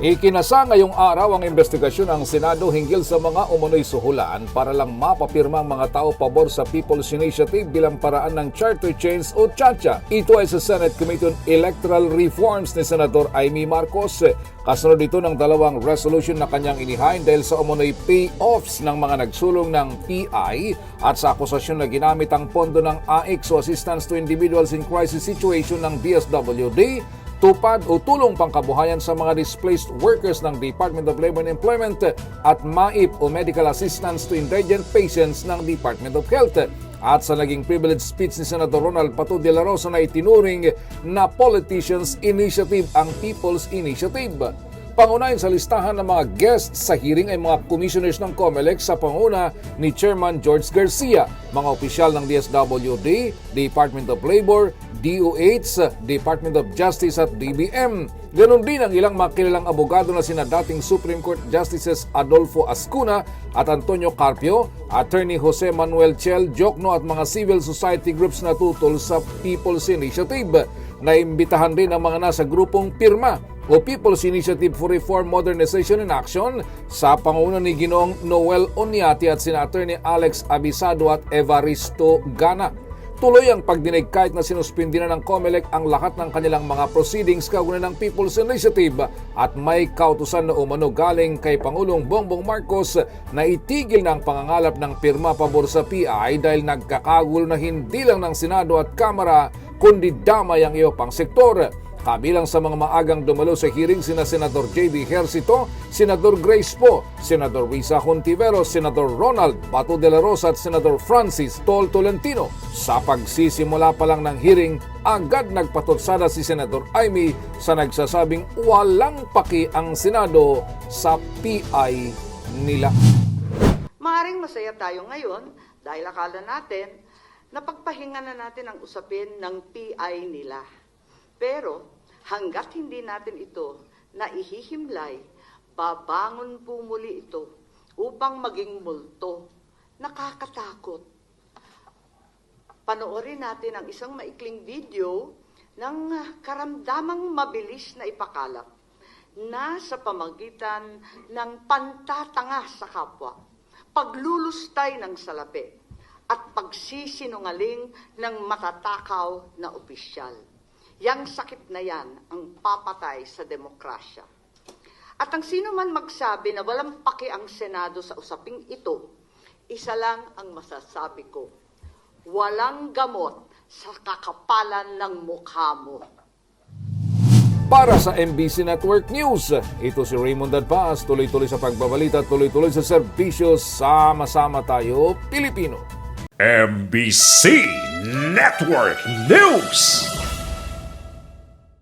Ikinasa ngayong araw ang investigasyon ng Senado hinggil sa mga umunoy suhulan para lang mapapirma ang mga tao pabor sa People's Initiative bilang paraan ng charter change o CHACHA. Ito ay sa Senate Committee on Electoral Reforms ni Senator Amy Marcos. Kasunod ito ng dalawang resolution na kanyang inihain dahil sa umunoy pay-offs ng mga nagsulong ng PI at sa akusasyon na ginamit ang pondo ng AIC o Assistance to Individuals in Crisis Situation ng DSWD tupad o tulong pangkabuhayan sa mga displaced workers ng Department of Labor and Employment at MAIP o Medical Assistance to Indigent Patients ng Department of Health. At sa naging privilege speech ni Senator Ronald Pato de la Rosa na itinuring na politicians initiative ang People's Initiative. Pangunahin sa listahan ng mga guests sa hearing ay mga commissioners ng COMELEC sa panguna ni Chairman George Garcia, mga opisyal ng DSWD, Department of Labor, DOH, Department of Justice at DBM. Ganon din ang ilang makilalang abogado na sina dating Supreme Court Justices Adolfo Ascuna at Antonio Carpio, Attorney Jose Manuel Chel Jokno at mga civil society groups na tutol sa People's Initiative. Naimbitahan din ang mga nasa grupong pirma o People's Initiative for Reform, Modernization and Action sa panguna ni Ginoong Noel Onyati at sina Attorney Alex Abisado at Evaristo Gana. Tuloy ang pagdinig kahit na sinuspindi na ng COMELEC ang lahat ng kanilang mga proceedings kaugnay ng People's Initiative at may kautusan na umano galing kay Pangulong Bongbong Marcos na itigil ang pangangalap ng pirma pabor sa PI dahil nagkakagulo na hindi lang ng Senado at Kamara kundi damay ang iyo pang sektor. Kabilang sa mga maagang dumalo sa hearing sina Senador J.B. Hercito, Senador Grace Po, Senador Risa Hontivero, Senador Ronald Bato de la Rosa at Senador Francis Tol Tolentino. Sa pagsisimula pa lang ng hearing, agad nagpatutsada si Senador Amy sa nagsasabing walang paki ang Senado sa PI nila. Maaring masaya tayo ngayon dahil akala natin na pagpahinga na natin ang usapin ng PI nila. Pero hanggat hindi natin ito naihihimlay, babangon po muli ito upang maging multo. Nakakatakot. Panoorin natin ang isang maikling video ng karamdamang mabilis na ipakalat na sa pamagitan ng pantatanga sa kapwa, paglulustay ng salapi, pagsisinungaling ng matatakaw na opisyal. Yang sakit na yan ang papatay sa demokrasya. At ang sino man magsabi na walang paki ang Senado sa usaping ito, isa lang ang masasabi ko, walang gamot sa kakapalan ng mukha mo. Para sa MBC Network News, ito si Raymond Dadpas, tuloy-tuloy sa pagbabalita, tuloy-tuloy sa serbisyo, sama-sama tayo, Pilipino. MBC Network News.